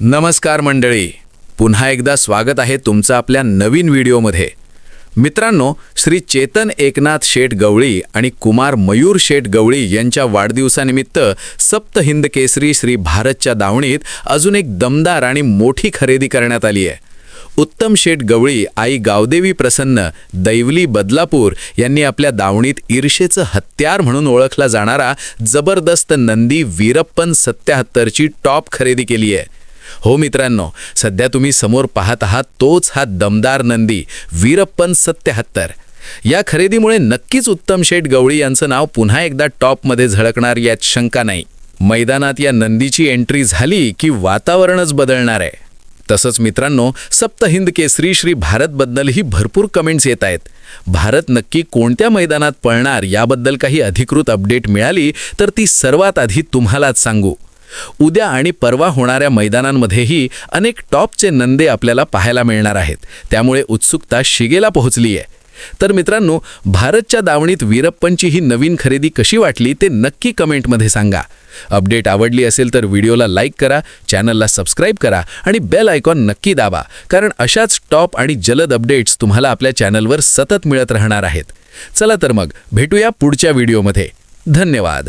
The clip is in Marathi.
नमस्कार मंडळी. पुन्हा एकदा स्वागत आहे तुमचं आपल्या नवीन व्हिडिओमध्ये. मित्रांनो श्री चेतन एकनाथ शेठ गवळी आणि कुमार मयूर शेठ गवळी यांच्या वाढदिवसानिमित्त सप्त हिंद केसरी श्री भारतच्या दावणीत अजून एक दमदार आणि मोठी खरेदी करण्यात आली आहे. उत्तम शेठ गवळी आई गावदेवी प्रसन्न दैवली बदलापूर यांनी आपल्या दावणीत ईर्षेचं हत्यार म्हणून ओळखला जाणारा जबरदस्त नंदी वीरप्पन सत्याहत्तरची टॉप खरेदी केली आहे. हो मित्रांनो सध्या तुम्ही समोर पाहत आहात तोच हा दमदार नंदी वीरप्पन सत्याहत्तर. या खरेदीमुळे नक्कीच उत्तम शेठ गवळी यांचं नाव पुन्हा एकदा टॉपमध्ये झळकणार यात शंका नाही. मैदानात या नंदीची एंट्री झाली की वातावरणच बदलणार आहे. तसंच मित्रांनो सप्तहिंद केसरी श्री भारतबद्दलही भरपूर कमेंट्स येत आहेत. भारत नक्की कोणत्या मैदानात पळणार याबद्दल काही अधिकृत अपडेट मिळाली तर ती सर्वात आधी तुम्हालाच सांगू. उद्या आणि परवा होणाऱ्या मैदानांमध्येही अनेक टॉपचे नंदे आपल्याला पाहायला मिळणार आहेत. त्यामुळे उत्सुकता शिगेला पोहोचली आहे. तर मित्रांनो भारतच्या दावणीत वीरप्पनची ही नवीन खरेदी कशी वाटली ते नक्की कमेंटमध्ये सांगा. अपडेट आवडली असेल तर व्हिडिओला लाईक करा चॅनलला सबस्क्राईब करा आणि बेल आयकॉन नक्की दाबा कारण अशाच टॉप आणि जलद अपडेट्स तुम्हाला आपल्या चॅनलवर सतत मिळत राहणार आहेत. चला तर मग भेटूया पुढच्या व्हिडिओमध्ये. धन्यवाद.